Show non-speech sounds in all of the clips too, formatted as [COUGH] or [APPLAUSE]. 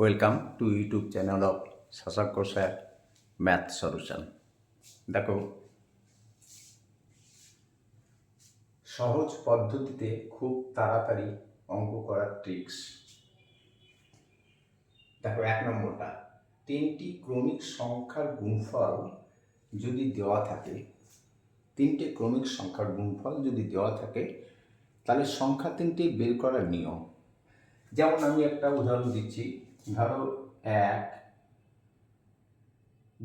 Welcome to YouTube channel of Shasak sir math solution দেখো, সহজ পদ্ধতিতে খুব তাড়াতাড়ি অঙ্ক করার ট্রিক্স দেখো, এক নম্বরটা, তিনটি ক্রমিক সংখ্যার গুণফল যদি দেওয়া থাকে, তিনটে ক্রমিক সংখ্যার গুণফল যদি দেওয়া থাকে, তাহলে সংখ্যা তিনটি বের করার নিয়ম। যেমন আমি একটা উদাহরণ দিচ্ছি ধরো এক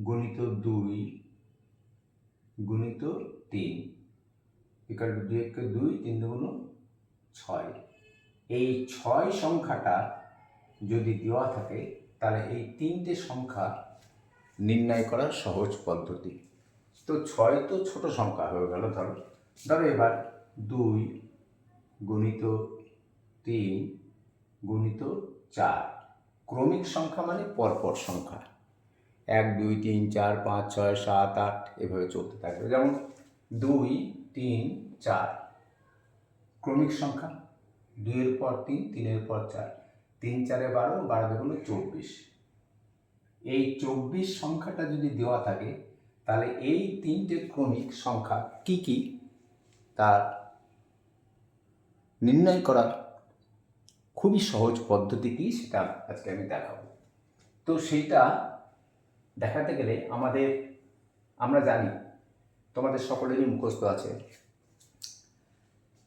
গণিত দুই গুণিত তিন একাল দুই একে দুই তিন দুগুণ ছয়। এই ছয় সংখ্যাটা যদি দেওয়া থাকে, তাহলে এই তিনটে সংখ্যা নির্ণয় করার সহজ পদ্ধতি। তো ছয় তো ছোট সংখ্যা হয়ে গেল ধরো। ধরো এবার দুই গুণিত তিন গুণিত চার। ক্রমিক সংখ্যা মানে পরপর সংখ্যা। এক, দুই, তিন, চার, পাঁচ, ছয়, সাত, আট এভাবে চলতে থাকবে। যেমন দুই, তিন, চার। ক্রমিক সংখ্যা। দুইয়ের পর তিন, তিনের পর চার। তিন, চারে বারো বারো দেখুন চব্বিশ। এই চব্বিশ সংখ্যাটা যদি দেওয়া থাকে, তাহলে এই তিনটে ক্রমিক সংখ্যা কি কি? তার নির্ণয় করা খুবই সহজ পদ্ধতি কি সেটা আজকে আমি দেখাবো। তো সেইটা দেখাতে গেলে আমাদের, আমরা জানি, তোমাদের সকলেরই মুখস্থ আছে,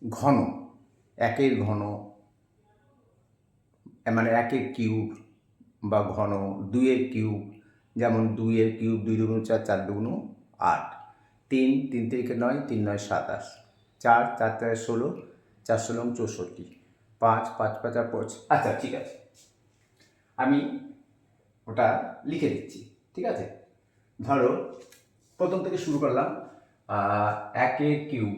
ঘন, একের ঘন মানে একের কিউব বা ঘন, দুইয়ের কিউব, যেমন দুইয়ের কিউব দুই দুগুণ চার চার দুগুণ আট, তিন তিন থেকে নয়, তিন নয় সাতাশ, চার চার চার, ষোলো চার, ষোলো, চৌষট্টি। পাঁচ পাঁচ পাঁচ আর পাঁচ। আচ্ছা ঠিক আছে। আমি ওটা লিখে দিচ্ছি, ঠিক আছে? ধরো, প্রথম থেকে শুরু করলাম একের কিউব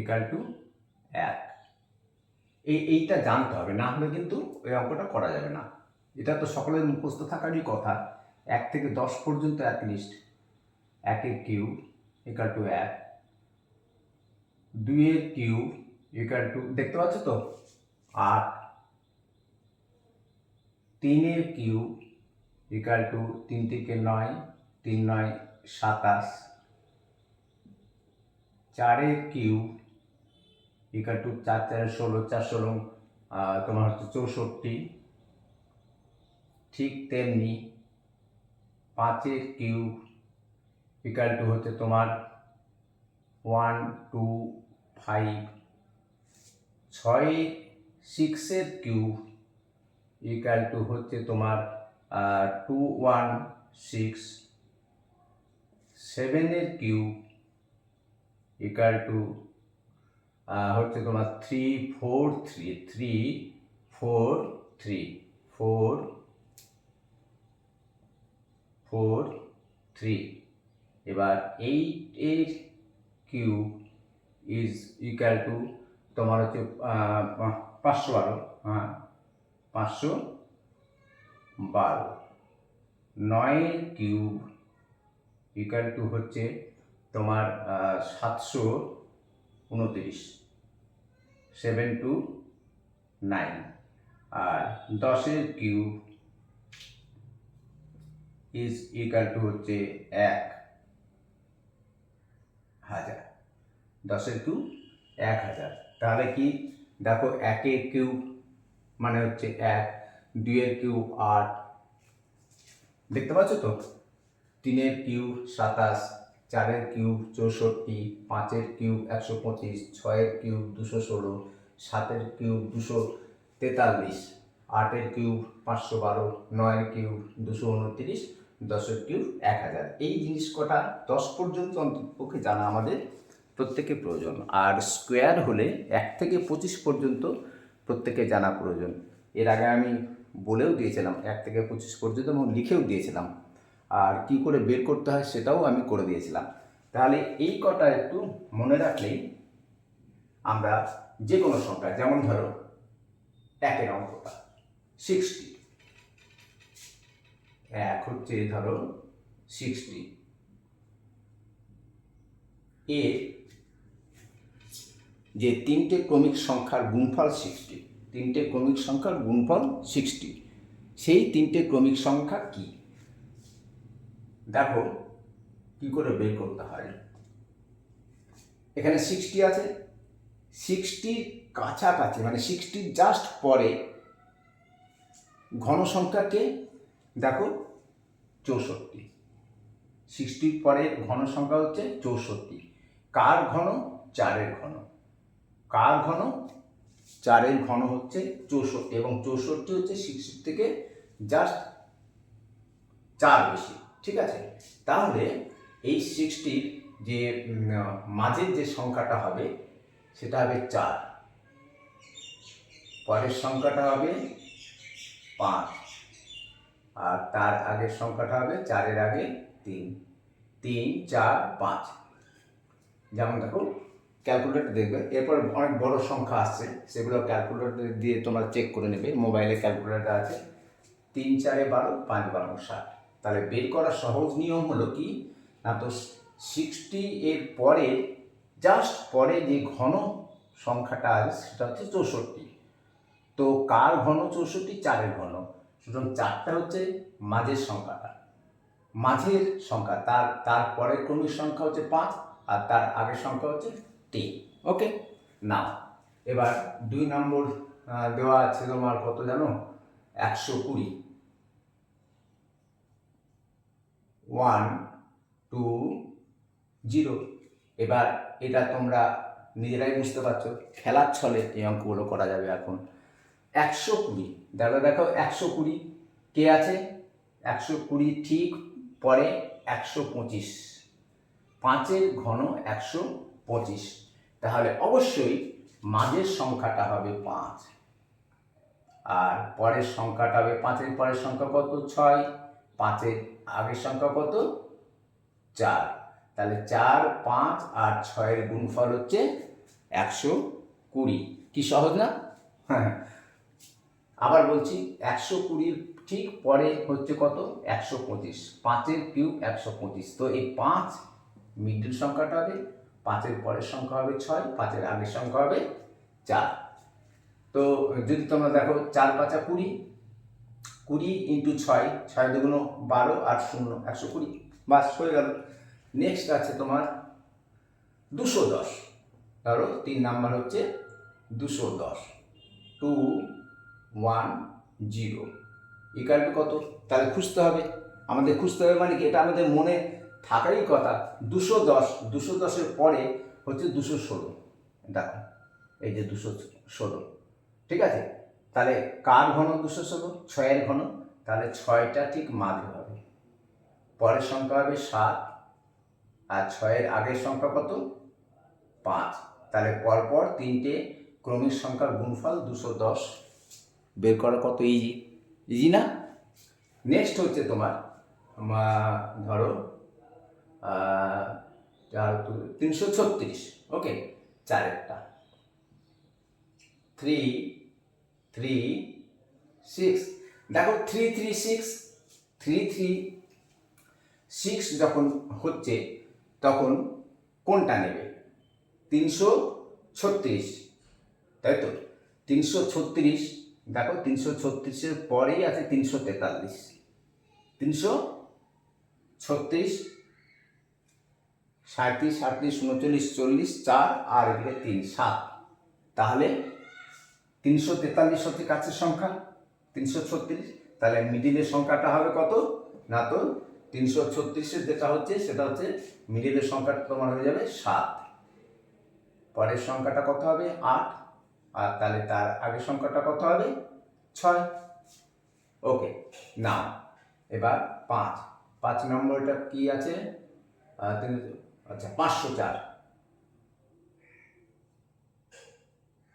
ইকাল টু এক। এই, এইটা জানতে হবে, না হলে কিন্তু ওই অঙ্কটা করা যাবে না। এটা তো সকলের মুখস্থ থাকারই কথা। এক থেকে দশ পর্যন্ত অ্যাটলিস্ট একের কিউব ইকাল টু এক। দুইয়ের কিউব ইকাল টু দেখতে পাচ্ছ তো? আট। তিনের কিউব ইকাল টু তিন থেকে নয়, তিন নয়, সাতাশ। চারের কিউব ইকাল টু চার চার ষোলো চার, ষোলো তোমার হচ্ছে চৌষট্টি। ঠিক তেমনি পাঁচের কিউব ইকাল টু হচ্ছে তোমার ওয়ান, টু, ফাইভ, ছয়, সিক্সের কিউব ইকাল টু হচ্ছে তোমার টু, ওয়ান, সিক্স, সেভেনের কিউব ইকাল টু হচ্ছে তোমার three, four, three three, four three, four four, three, এবার এইট এর কিউব ইজ ইকাল টু তোমার হচ্ছে পাঁচশো বারো হ্যাঁ পাঁচশো বারো। নয়ের কিউব ইকাল টু হচ্ছে তোমার সাতশো উনত্রিশ সেভেন টু নাইন আর দশের কিউব ইজ ইকাল টু হচ্ছে এক। হাজার। দশের টু এক হাজার। তাহলে কি? দেখো একের কিউব মানে হচ্ছে এক, দুইয়ের কিউব আট। দেখতে পাচ্ছ তো? তিনের কিউব সাতাশ, চারের কিউব চৌষট্টি, পাঁচের কিউব একশো পঁচিশ, ছয়ের কিউব দুশো ষোলো, সাতের কিউব দুশো তেতাল্লিশ, আটের কিউব পাঁচশো বারো, নয়ের কিউব দুশো উনত্রিশ দশের কিউব এক হাজার। এই জিনিস কটা দশ পর্যন্ত অন্ততপক্ষে জানা আমাদের প্রত্যেকের প্রয়োজন। আর স্কোয়ার হলে এক থেকে পঁচিশ পর্যন্ত প্রত্যেকে জানা প্রয়োজন। এর আগে আমি বলেও দিয়েছিলাম, এক থেকে পঁচিশ পর্যন্ত এবং লিখেও দিয়েছিলাম। আর কি করে বের করতে হয় সেটাও আমি করে দিয়েছিলাম। তাহলে এই কটা একটু মনে রাখলেই আমরা যে কোনো সংখ্যা, যেমন ধরো, একের অঙ্কটা সিক্সটি এক হচ্ছে ধরো সিক্সটি এ যে তিনটে ক্রমিক সংখ্যার গুণফল সিক্সটি তিনটে ক্রমিক সংখ্যার গুণফল সিক্সটি সেই তিনটে ক্রমিক সংখ্যা কি? দেখো কি করে বের করতে হয়। এখানে সিক্সটি আছে। সিক্সটির কাছাকাছি মানে সিক্সটির জাস্ট পরে ঘন সংখ্যাকে দেখো চৌষট্টি। সিক্সটির পরে ঘন সংখ্যা হচ্ছে চৌষট্টি। কার ঘন? চারের ঘন। কার ঘন? চারের ঘন হচ্ছে চৌষট্টি এবং চৌষট্টি হচ্ছে সিক্সটির থেকে জাস্ট চার বেশি, ঠিক আছে? তাহলে এই সিক্সটির যে মাঝের যে সংখ্যাটা হবে, সেটা হবে চার। পরের সংখ্যাটা হবে পাঁচ। আর তার আগের সংখ্যাটা হবে চারের আগে তিন। তিন, চার, পাঁচ। যেমন দেখো ক্যালকুলেটর দেখবে, এরপর অনেক বড় সংখ্যা আসছে, সেগুলো ক্যালকুলেটর দিয়ে তোমরা চেক করে নেবে মোবাইলে ক্যালকুলেটর আছে। তিন, চারে বারো, পাঁচ, বারো, ষাট। তাহলে বের করার সহজ নিয়ম হলো কি? না তো সিক্সটি এর পরে জাস্ট পরে যে ঘন সংখ্যাটা আছে, সেটা হচ্ছে চৌষট্টি। তো কার ঘন? চৌষট্টি, চারের ঘন। সুতরাং চারটা হচ্ছে মাঝের সংখ্যাটা। মাঝের সংখ্যা, তার তার পরের ক্রমিক সংখ্যা হচ্ছে পাঁচ, আর তার আগের সংখ্যা হচ্ছে তিন। ওকে? না এবার দুই নম্বর দেওয়া আছে তোমার কত জানো? একশো কুড়ি। One, two, zero. এবার এটা তোমরা নিজেরাই বুঝতে পারছ, খেলার ছলে এই অঙ্কগুলো করা যাবে এখন। একশো কুড়ি। দাদা দেখো একশো কুড়ি। কে আছে? একশো কুড়ি ঠিক পরে একশো পঁচিশ। পাঁচের ঘন একশো পঁচিশ। তাহলে অবশ্যই মাঝের সংখ্যাটা হবে পাঁচ। আর পরের সংখ্যাটা হবে পাঁচের। পরের সংখ্যা কত? ছয়। পাঁচের আগের সংখ্যা কত? চার। তাহলে চার, পাঁচ আর ছয়ের গুণফল হচ্ছে একশো কুড়ি। কি সহজ না? হ্যাঁ। আবার বলছি একশো কুড়ির ঠিক পরে হচ্ছে কত? একশো পঁচিশ। পাঁচের কিউব একশো পঁচিশ। তো এই পাঁচ মিডল সংখ্যাটা হবে, পাঁচের পরের সংখ্যা হবে ছয়, পাঁচের আগের সংখ্যা হবে চার। তো যদি তোমরা দেখো চার পাঁচা কুড়ি কুড়ি ইন্টু ছয় ছয় দুগুণ বারো আর শূন্য একশো কুড়ি। বাস, হয়ে গেল। নেক্সট আছে তোমার দুশো দশ। ধরো তিন নাম্বার হচ্ছে দুশো দশ। Two one zero. Equal to কত? তাহলে খুঁজতে হবে। আমাদের খুঁজতে হবে মানে কি? এটা আমাদের মনে থাকারই কথা। দুশো দশ। দুশো দশের পরে হচ্ছে দুশো ষোলো। দেখো, এই যে দুশো ষোলো। ঠিক আছে? তাহলে কার ঘন দুশো ষোলো? ছয়ের ঘন। তাহলে ছয়টা ঠিক মাঝে হবে। পরের সংখ্যা হবে সাত। আর ছয়ের আগের সংখ্যা কত? পাঁচ। তাহলে পরপর তিনটে ক্রমিক সংখ্যার গুণফল দুশো দশ। বের করা কত ইজি ইজি না? নেক্সট হচ্ছে তোমার ধরো চার তিনশো ছত্রিশ। ওকে চারেরটা। থ্রি থ্রি সিক্স দেখো three three six three three six যখন হচ্ছে, তখন কোনটা নেবে? তিনশো ছত্রিশ। তাই তো? তিনশো ছত্রিশ দেখো তিনশো ছত্রিশের পরেই আছে তিনশো তেতাল্লিশ। তিনশো ছত্রিশ সাঁত্রিশ সাঁত্রিশ উনচল্লিশ, চল্লিশ, চার, আর এদিকে তিন, সাত। তাহলে তিনশো তেতাল্লিশ হচ্ছে কাছের সংখ্যা, তিনশো ছত্রিশ। তাহলে মিডিলের সংখ্যাটা হবে কত? না তো, তিনশো ছত্রিশের যেটা হচ্ছে, সেটা হচ্ছে মিডিলের সংখ্যাটা তোমার হয়ে যাবে সাত। পরের সংখ্যাটা কত হবে? আট। আর তাহলে তার আগের সংখ্যাটা কত হবে? ছয়। ওকে না এবার পাঁচ। পাঁচ নম্বরটা কি আছে? আচ্ছা পাঁচশো চার।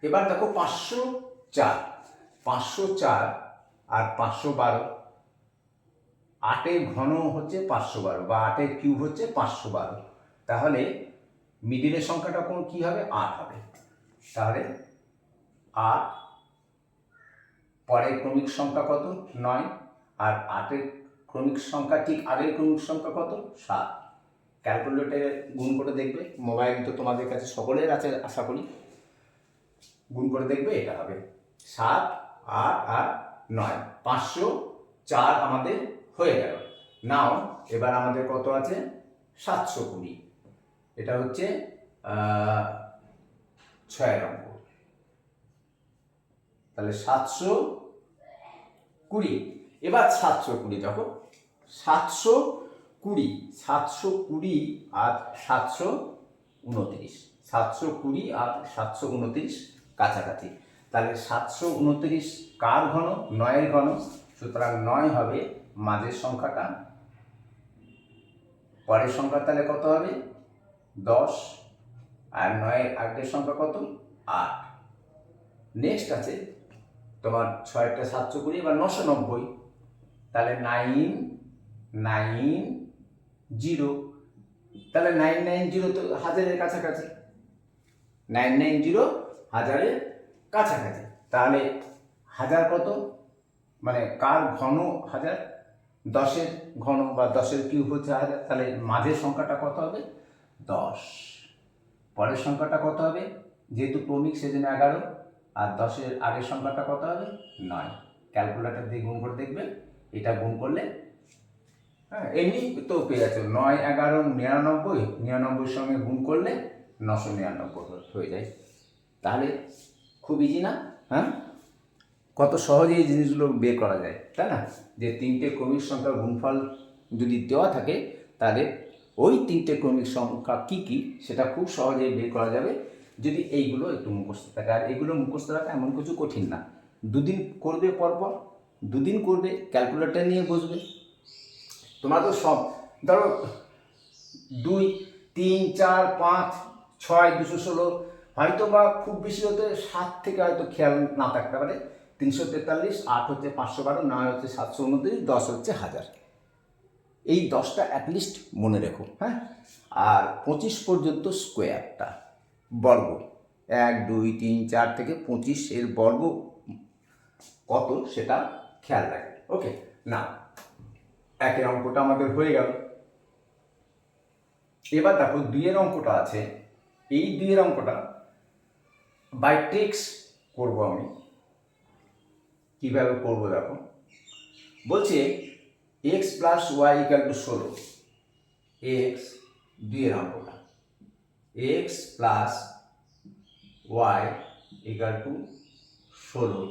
এবার দেখো পাঁচশো চার। পাঁচশো চার আর পাঁচশো বারো। আটের ঘন হচ্ছে পাঁচশো বারো বা আটের কিউব হচ্ছে পাঁচশো বারো। তাহলে মিডিলের সংখ্যাটা কোন কি হবে? আট হবে। তাহলে আট। পরের ক্রমিক সংখ্যা কত? নয়। আর আটের ক্রমিক সংখ্যা ঠিক আগের ক্রমিক সংখ্যা কত? সাত। ক্যালকুলেটরে গুণ করে দেখবে। মোবাইল তো তোমাদের কাছে সকলের আছে, আশা করি। গুণ করে দেখবে, এটা হবে সাত, আট, আর নয়। পাঁচশো চার আমাদের হয়ে গেল। নাও, এবার আমাদের কত আছে? সাতশো কুড়ি। এটা হচ্ছে ছয় অঙ্ক তাহলে সাতশো কুড়ি। এবার সাতশো কুড়ি, দেখো। সাতশো কুড়ি সাতশো কুড়ি আর সাতশো উনত্রিশ। সাতশো কুড়ি আর সাতশো উনত্রিশ কাছাকাছি। তাহলে সাতশো উনত্রিশ কার ঘন? নয়ের ঘন। সুতরাং নয় হবে মাঝের সংখ্যাটা। পরের সংখ্যা তাহলে কত হবে? দশ। আর নয়ের আগের সংখ্যা কত? আট। নেক্সট আছে তোমার ছয়টা সাতশো কুড়ি বা নশো নব্বই, তাহলে নাইন নাইন জিরো তাহলে নাইন নাইন জিরো তো হাজারের কাছাকাছি। নাইন নাইন জিরো হাজারের কাছাকাছি। তাহলে হাজার কত? মানে কার ঘন হাজার? দশের ঘন বা দশের কিউব হচ্ছে হাজার। তাহলে মাঝের সংখ্যাটা কত হবে? দশ। পরের সংখ্যাটা কত হবে? যেহেতু ক্রমিক, সেজন্য এগারো। আর দশের আগের সংখ্যাটা কত হবে? নয়। ক্যালকুলেটর দিয়ে গুণ করে দেখবে। এটা গুণ করলে হ্যাঁ এমনি তো পেয়ে যাচ্ছে। নয়, এগারো, নিরানব্বই, নিরানব্বইয়ের সঙ্গে গুণ করলে নশো নিরানব্বই হয়ে- যায়। তাহলে খুব ইজি না? হ্যাঁ? কত সহজে এই জিনিসগুলো বের করা যায়, তাই না? যে তিনটে ক্রমিক সংখ্যার গুণফল যদি দেওয়া থাকে, তাহলে ওই তিনটে ক্রমিক সংখ্যা কী কী, সেটা খুব সহজেই বের করা যাবে। যদি এইগুলো একটু মুখস্থ থাকে, আর এগুলো মুখস্থ রাখা এমন কিছু কঠিন না। দুদিন করবে পরপর, দুদিন করবে ক্যালকুলেটার নিয়ে বসবে। তোমরা তো সব, ধরো দুই, তিন, চার, পাঁচ, ছয়, দুশো ষোলো, হয়তো বা খুব বেশি হতে সাত থেকে হয়তো খেয়াল না থাকতে পারে। তিনশো তেতাল্লিশ, আট হচ্ছে পাঁচশো বারো, নয় হচ্ছে সাতশো উনত্রিশ, দশ হচ্ছে হাজার। এই দশটা অ্যাটলিস্ট মনে রেখো হ্যাঁ? আর পঁচিশ পর্যন্ত স্কোয়ারটা বর্গ। এক, দুই, তিন, চার থেকে পঁচিশ এর বর্গ কত সেটা খেয়াল রাখবে ওকে না একের অঙ্কটা আমাদের হয়ে গেল। এবার দেখো দুইয়ের অঙ্কটা আছে। এই দুইয়ের অঙ্কটা বাই টেক্স করব আমি। কীভাবে করব দেখো। বলছে X plus Y equal to ষোলো। এক্স দুইয়ের অঙ্কটা। X plus Y equal to ষোলো।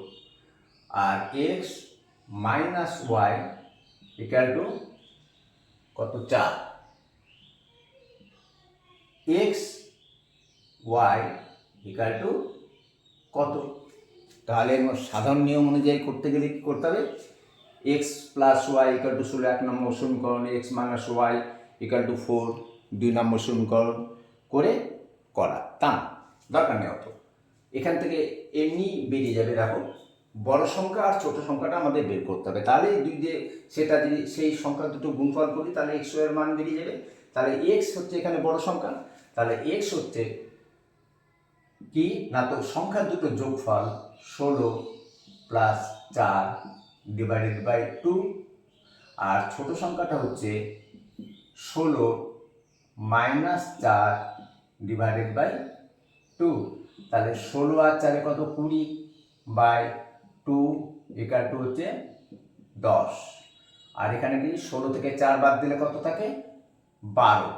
আর X minus Y equal to কত চার? এক্স ওয়াই ইকাল টু কত? তাহলে সাধারণ নিয়ম অনুযায়ী করতে গেলে কী করতে হবে? X plus Y equal to ষোলো, এক নম্বর সমীকরণ X minus Y equal to four দুই নম্বর সমীকরণ করে করা তা দরকার নেই অত। এখান থেকে এমনি বেরিয়ে যাবে। দেখো, বড় সংখ্যা আর ছোট সংখ্যাটা আমাদের বের করতে হবে। তাহলে দুই দিয়ে সেটা যদি সেই সংখ্যা দুটো গুণফল করি, তাহলে এক্সের মান বেরিয়ে যাবে। তাহলে এক্স হচ্ছে এখানে বড় সংখ্যা। তাহলে এক্স হচ্ছে কি? না তো সংখ্যা দুটো যোগফল ষোলো প্লাস চার ডিভাইডেড বাই টু আর ছোট সংখ্যাটা হচ্ছে ষোলো মাইনাস চার ডিভাইডেড বাই টু তাহলে ষোলো আর চারে কত? কুড়ি বাই টু একার টু হচ্ছে দশ। আর এখানে কি? ষোলো থেকে চার বাদ দিলে কত থাকে? বারো।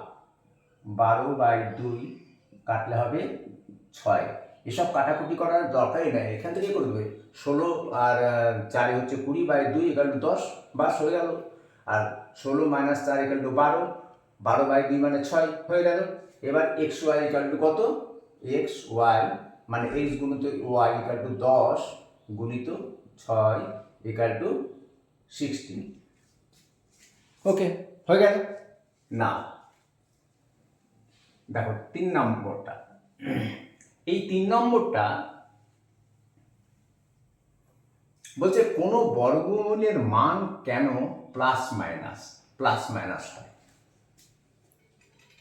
বারো বাই দুই কাটলে হবে ছয়। এসব কাটাকুটি করার দরকারই নাই। এখান থেকেই করে দেবে ষোলো আর চারে হচ্ছে কুড়ি বাই দুই টু দশ। বাস, হয়ে গেল। আর ষোলো মাইনাস চার টু বারো। বারো বাই দুই মানে ছয়। হয়ে গেল। এবার এক্স ওয়াই ইকাল টু কত? এক্স ওয়াই মানে এক্স গুণিত ওয়াই ইকাল টু দশ গুণিত ছয় ইকাল টু সিক্সটিন ওকে হয়ে গেল? না দেখো তিন নম্বরটা। এই তিন নম্বরটা বলছে কোনো বর্গমূলের মান কেন প্লাস মাইনাস প্লাস মাইনাস হয়?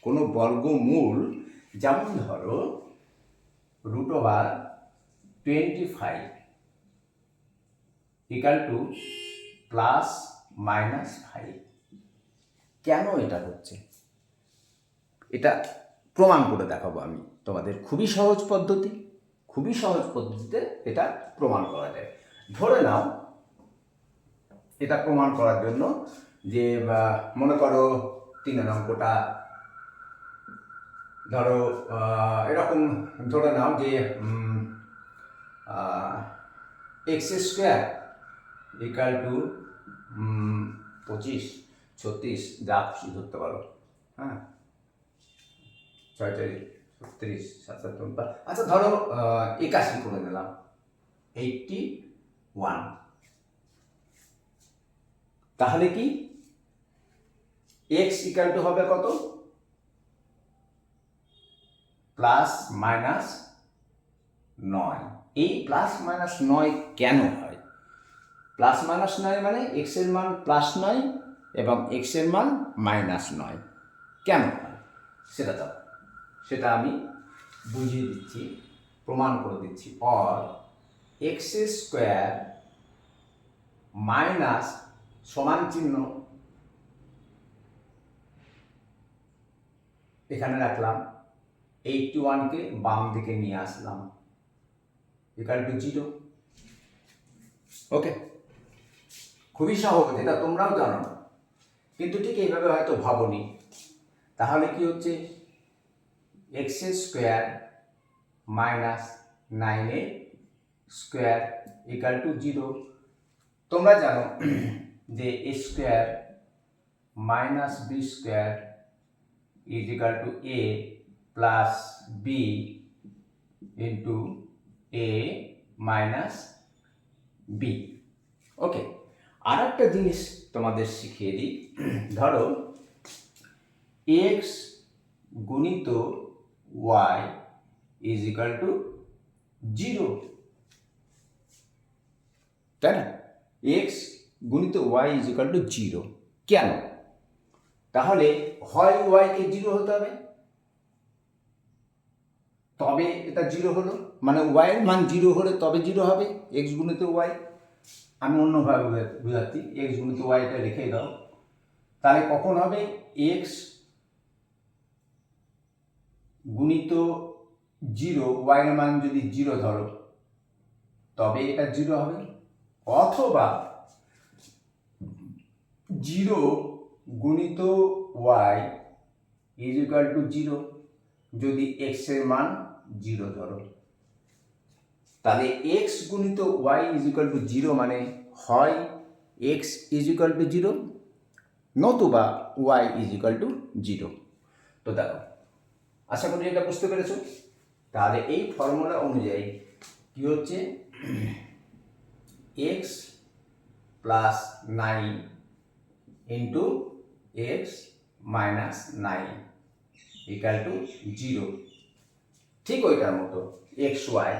কোনো বর্গমূল, যেমন ধরো root over twenty five equal to plus minus five কেন এটা হচ্ছে? এটা প্রমাণ করে দেখাবো আমি তোমাদের। খুবই সহজ পদ্ধতি, খুবই সহজ পদ্ধতিতে এটা প্রমাণ করা যায়। ধরে নাও, এটা প্রমাণ করার জন্য যে মনে করো তিনের অঙ্কটা ধরো এরকম ধরে নাও যে এক্স স্কোয়ার ইকাল টু পঁচিশ, ছত্রিশ, যা খুশি ধরতে পারো। হ্যাঁ? ছয় ছত্রিশ সাত সাত আচ্ছা ধরো একাশি করে নিলাম এইটটি ওয়ান তাহলে কি? এক্স ইকাল টু হবে কত? প্লাস মাইনাস নয়। এই প্লাস মাইনাস নয় কেন হয়? প্লাস মাইনাস নয় মানে এক্সের মান প্লাস নয় এবং এক্সের মান মাইনাস নয়। কেন হয়? সেটা দাও। সেটা আমি বুঝিয়ে দিচ্ছি, প্রমাণ করে দিচ্ছি। অর এক্স স্কোয়ার মাইনাস সমান চিহ্ন এখানে রাখলাম। এইটটি ওয়ানকে বাম দিকে নিয়ে আসলাম। ইকাল টু জিরো ওকে খুবই সহজ, এটা তোমরাও জানো। কিন্তু ঠিক এইভাবে হয়তো ভাবনি। তাহলে কি হচ্ছে? X square minus nine A square equal to zero তোমরা জানো যে A square minus B square is equal to A plus B into A minus B okay আর একটা জিনিস তোমাদের শিখিয়ে দিই। [CLEARS THROAT] ধরো এক্স গুণিত Y is equal to zero তাই না? এক্স গুণিত Y is equal to zero কেন? তাহলে হয় ওয়াইকে জিরো হতে হবে। তবে এটা জিরো হলো। মানে ওয়াইয়ের মান জিরো হলে তবে জিরো হবে এক্স গুণিত ওয়াই আমি অন্যভাবে বুঝা- বুঝাচ্ছি এক্স গুণিত ওয়াইটা রেখে দাও। তাহলে কখন হবে? এক্স গুণিত জিরো ওয়াইয়ের মান যদি জিরো ধরো, তবে এটা জিরো হবে। অথবা জিরো গুণিত Y is equal to zero যদি এক্সের মান জিরো ধরো। তাহলে এক্স গুণিত Y is equal to zero মানে হয় X is equal to zero নতুবা Y is equal to zero তো দেখো, আশা করি এটা বুঝতে পেরেছ। তাহলে এই ফর্মুলা অনুযায়ী কি হচ্ছে? X plus nine into X minus nine equal to zero ঠিক ওইটার মতো এক্স ওয়াই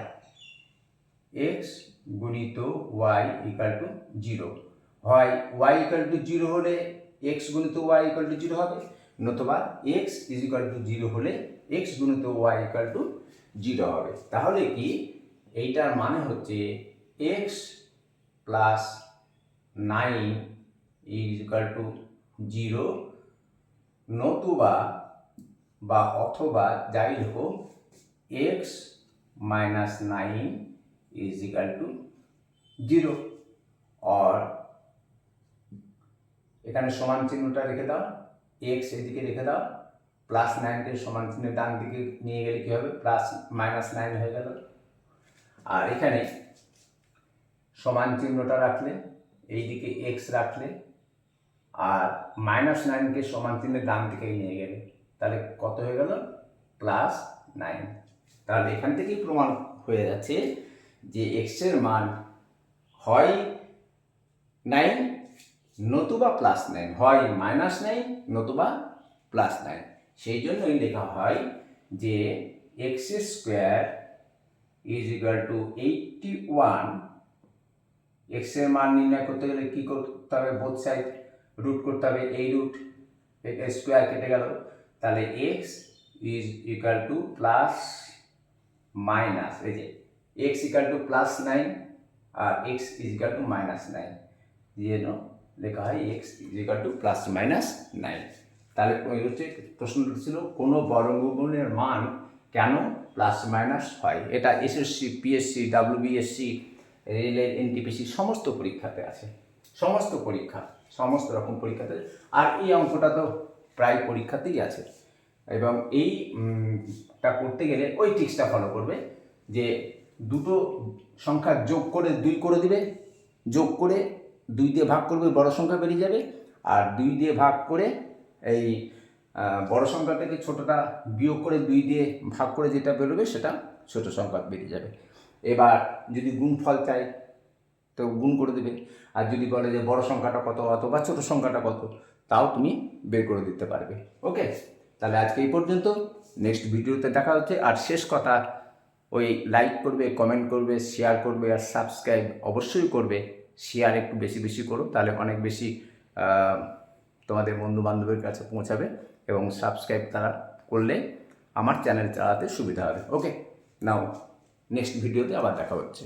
এক্স গুণিত ওয়াই ইকাল টু জিরো হয় ওয়াই ইকাল টু জিরো হলে এক্স গুণিত ওয়াই ইকাল টু জিরো হবে, নতুবা X is equal to zero হলে এক্স গুণিত ওয়াই ইকাল টু জিরো হবে। তাহলে কি? এইটার মানে হচ্ছে X plus nine is equal to zero নতুবা বা অথবা যাই হোক X minus nine is equal to zero or এখানে সমান চিহ্নটা রেখে দাও। এক্স এদিকে রেখে দাও। প্লাস নাইনকে সমান চিহ্নের ডান দিকে নিয়ে গেলে কী হবে? প্লাস মাইনাস নাইন হয়ে গেল। আর এখানে সমান চিহ্নটা রাখলে, এইদিকে এক্স রাখলে, আর মাইনাস নাইনকে সমান চিহ্নের ডান দিকে নিয়ে গেলে, তাহলে কত হয়ে গেল? প্লাস নাইন তাহলে এখান থেকেই প্রমাণ হয়ে যাচ্ছে যে এক্সের মান হয় নাইন নতুবা প্লাস নাইন হয় মাইনাস নাইন নতুবা প্লাস নাইন সেই জন্যই লেখা হয় যে X square is equal to eighty one এক্সের মান নির্ণয় করতে গেলে কী করতে হবে? বোথ সাইড রুট করতে হবে। এই রুট স্কোয়ার কেটে গেল। তাহলে X is equal to plus minus, এই যে X equal to plus nine R X is equal to minus nine যেন লেখা হয় X is equal to plus minus nine তাহলে হচ্ছে প্রশ্নটা ছিল, কোনো বর্গমূলের মান কেন প্লাস মাইনাস হয়? এটা এসএসসি পিএসসি ডাব্লিউবিএসসি রেলের এনটিপিসি সমস্ত পরীক্ষাতে আছে। সমস্ত পরীক্ষা, সমস্ত রকম পরীক্ষাতে। আর এই অঙ্কটা তো প্রায় পরীক্ষাতেই আছে। এবং এই উম, করতে গেলে ওই টিক্সটা ফলো করবে যে দুটো সংখ্যা যোগ করে দুই করে দিবে যোগ করে দুই দিয়ে ভাগ করবে বড় সংখ্যা বেরিয়ে যাবে আর দুই দিয়ে ভাগ করে এই বড় সংখ্যা থেকে ছোটটা বিয়োগ করে দুই দিয়ে ভাগ করে যেটা বেরোবে সেটা ছোট সংখ্যা বেরিয়ে যাবে। এবার যদি গুণফল চাই তো গুণ করে দেবে। আর যদি বলে যে বড় সংখ্যাটা কত অথবা ছোট সংখ্যাটা কত তাও তুমি বের করে দিতে পারবে। ওকে তাহলে আজকে এই পর্যন্ত। নেক্সট ভিডিওতে দেখা হচ্ছে। আর শেষ কথা, ওই লাইক করবে কমেন্ট করবে শেয়ার করবে আর সাবস্ক্রাইব অবশ্যই করবে। শেয়ার একটু বেশি বেশি করো, তাহলে অনেক বেশি তোমাদের বন্ধু বান্ধবের কাছে পৌঁছাবে এবং সাবস্ক্রাইব তারা করলে আমার চ্যানেল চালাতে সুবিধা হবে। ওকে নাও নেক্সট ভিডিওতে আবার দেখা হচ্ছে।